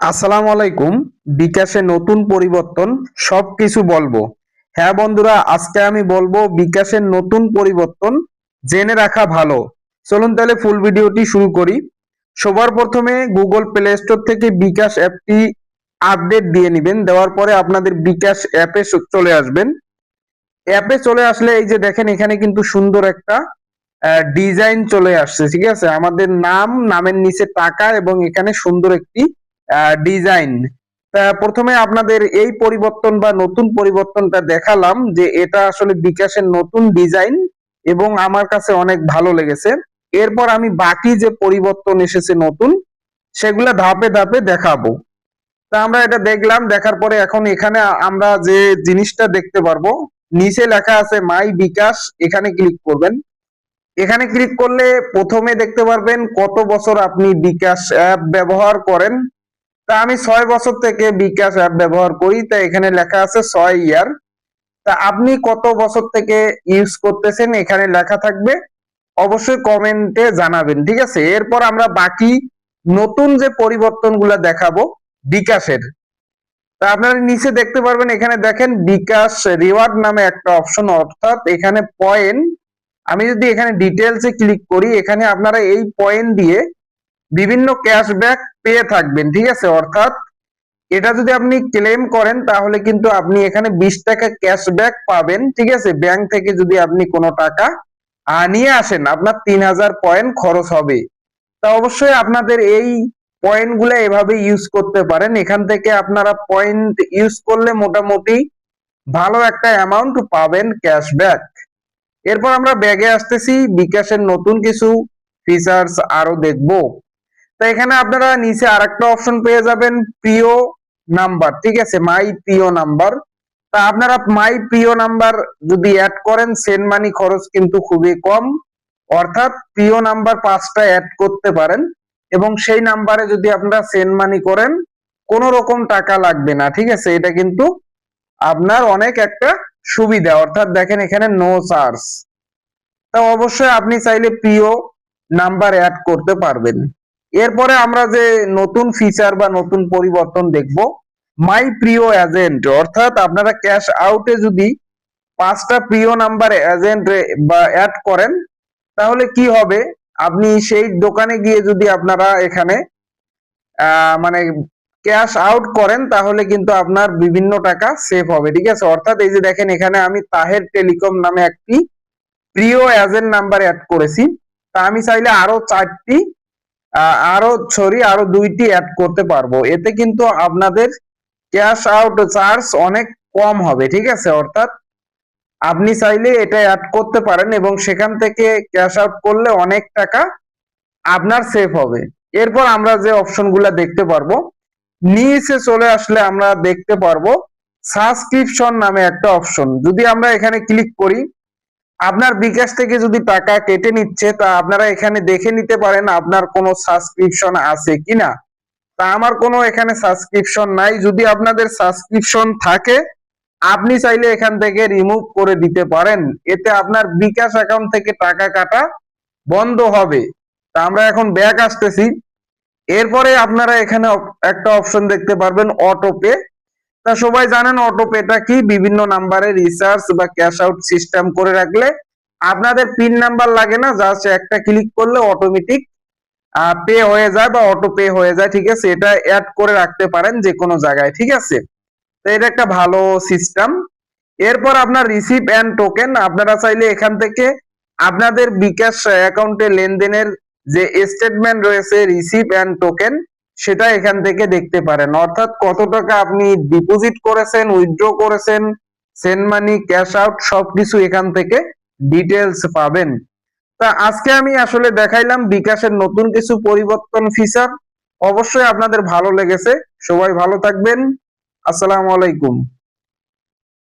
আসসালামু আলাইকুম। বিকাশে নতুন পরিবর্তন, সবকিছু বলব। হ্যাঁ বন্ধুরা, আজকে আমি বলব বিকাশের নতুন পরিবর্তন জেনে রাখা ভালো। চলুন তাহলে ফুল ভিডিওটি শুরু করি। সবার প্রথমে গুগল প্লে স্টোর থেকে বিকাশ অ্যাপটি আপডেট দিয়ে নেবেন। দেওয়ার পরে আপনাদের বিকাশ অ্যাপে চলে আসবেন। অ্যাপে চলে আসলে এই যে দেখেন, এখানে কিন্তু সুন্দর একটা ডিজাইন চলে আসছে, ঠিক আছে? আমাদের নাম, নামের নিচে টাকা এবং এখানে সুন্দর একটি ডিজাইন প্রথমে আপনাদের এই পরিবর্তন বা নতুন পরিবর্তনটা দেখালাম যে এটা আসলে বিকাশের নতুন ডিজাইন এবং আমার কাছে অনেক ভালো লেগেছে। এরপর আমি বাকি যে পরিবর্তন এসেছে নতুন, সেগুলা ধাপে ধাপে দেখাবো। তা আমরা এটা দেখলাম, দেখার পরে এখন এখানে আমরা যে জিনিসটা দেখতে পারব, নিচে লেখা আছে মাই বিকাশ, এখানে ক্লিক করবেন। এখানে ক্লিক করলে প্রথমে দেখতে পারবেন কত বছর আপনি বিকাশ অ্যাপ ব্যবহার করেন। তা আমি ছয় বছর থেকে বিকাশ অ্যাপ ব্যবহার করি, তা এখানে লেখা আছে ছয় ইয়ার তা আপনি কত বছর থেকে ইউজ করতেছেন? এখানে লেখা থাকবে। অবশ্যই কমেন্টে জানাবেন, ঠিক আছে? এরপর আমরা বাকি নতুন যে পরিবর্তনগুলো দেখাবো, বিকাশের। তা আপনারা নিচে দেখতে পারবেন, এখানে দেখেন বিকাশ রিওয়ার্ড নামে একটা অপশন অর্থাৎ এখানে পয়েন্ট আমি যদি এখানে ডিটেলসে ক্লিক করি, এখানে আপনারা এই পয়েন্ট দিয়ে বিভিন্ন ক্যাশব্যাক পেয়ে থাকবেন, ঠিক আছে? অর্থাৎ এটা যদি আপনি ক্লেম করেন, তাহলে কিন্তু আপনি এখানে বিশ টাকা ক্যাশব্যাক পাবেন, ঠিক আছে? ব্যাংক থেকে যদি আপনি কোনো টাকা নিয়ে আসেন, আপনার তিন হাজার পয়েন্ট খরচ হবে। তা অবশ্যই আপনাদের এই পয়েন্টগুলো এভাবে ইউজ করতে পারেন। এখান থেকে আপনারা পয়েন্ট ইউজ করলে মোটামুটি ভালো একটা অ্যামাউন্ট পাবেন ক্যাশব্যাক এরপর আমরা ব্যাগে আসতেছি, বিকাশের নতুন কিছু ফিচার্স আরও দেখব। তো এখানে আপনারা নিচে আরেকটা অপশন পেয়ে যাবেন, প্রিয় নাম্বার ঠিক আছে? মাই প্রিয় নাম্বার তা আপনারা মাই প্রিয় নাম্বার যদি অ্যাড করেন সেন্ড মানি খরচ কিন্তু খুবই কম। অর্থাৎ প্রিয় নাম্বার পাঁচটা অ্যাড করতে পারেন এবং সেই নাম্বারে যদি আপনারা সেন্ড মানি করেন, কোন রকম টাকা লাগবে না, ঠিক আছে? এটা কিন্তু আপনার অনেক একটা সুবিধা। অর্থাৎ দেখেন এখানে নো চার্জ তা অবশ্যই আপনি চাইলে প্রিয় নাম্বার অ্যাড করতে পারবেন। এরপরে আমরা যে নতুন ফিচার বা নতুন পরিবর্তন দেখব মাই প্রিয় এজেন্ট অর্থাৎ আপনারা ক্যাশ আউটে যদি পাঁচটা প্রিয় নাম্বার এজেন্ট বা অ্যাড করেন, তাহলে কি হবে? আপনি সেই দোকানে গিয়ে যদি আপনারা এখানে মানে ক্যাশ আউট করেন, তাহলে কিন্তু আপনার বিভিন্ন টাকা সেভ হবে, ঠিক আছে? অর্থাৎ এই যে দেখেন, এখানে আমি তাহের টেলিকম নামে একটি প্রিয় এজেন্ট নাম্বার অ্যাড করেছি। তা আমি চাইলে আরও চারটি আরও সরি আরও দুইটি অ্যাড করতে পারব। এতে কিন্তু আপনাদের ক্যাশ আউট চার্জ অনেক কম হবে, ঠিক আছে? অর্থাৎ আপনি চাইলে এটা অ্যাড করতে পারেন এবং সেখান থেকে ক্যাশ আউট করলে অনেক টাকা আপনার সেভ হবে। এরপর আমরা যে অপশনগুলো দেখতে পারব, নিচে চলে আসলে আমরা দেখতে পারব সাবস্ক্রিপশন নামে একটা অপশন যদি আমরা এখানে ক্লিক করি আপনার বিকাশ থেকে যদি টাকা কেটে নিচ্ছে, তা আপনারা এখানে দেখে নিতে পারেন আপনার কোনো সাবস্ক্রিপশন আছে কিনা। তা আমার কোনো এখানে সাবস্ক্রিপশন নাই। যদি আপনাদের সাবস্ক্রিপশন থাকে, আপনি চাইলে এখান থেকে রিমুভ করে দিতে পারেন। এতে আপনার বিকাশ অ্যাকাউন্ট থেকে টাকা কাটা বন্ধ হবে। তা আমরা এখন ব্যাক আসতেছি। এরপরে আপনারা এখানে একটা অপশন দেখতে পারবেন অটো পে তা সবাই জানেন অটো পেটা কি? বিভিন্ন নাম্বারে রিচার্জ বা ক্যাশ আউট সিস্টেম করে রাখলে আপনাদের পিন নাম্বার লাগে না জাস্ট একটা ক্লিক করলে অটোমেটিক পে হয়ে যায় বা অটো পে হয়ে যায়, ঠিক আছে? এটা অ্যাড করে রাখতে পারেন যে কোনো জায়গায়, ঠিক আছে? তো এটা একটা ভালো সিস্টেম এরপর আপনার রিসিভ অ্যান্ড টোকেন আপনারা চাইলে এখান থেকে আপনাদের বিকাশ অ্যাকাউন্টে লেনদেনের যে স্টেটমেন্ট রয়েছে রিসিভ অ্যান্ড টোকেন সেটা এখান থেকে দেখতে পারেন। অর্থাৎ কত টাকা আপনি ডিপোজিট করেছেন উইথড্র করেছেন সেন্ড মানি ক্যাশ আউট সবকিছু এখান থেকে ডিটেলস পাবেন। তা আজকে আমি আসলে দেখাইলাম বিকাশের নতুন কিছু পরিবর্তন ফিচার অবশ্যই আপনাদের ভালো লেগেছে। সবাই ভালো থাকবেন। আসসালামু আলাইকুম।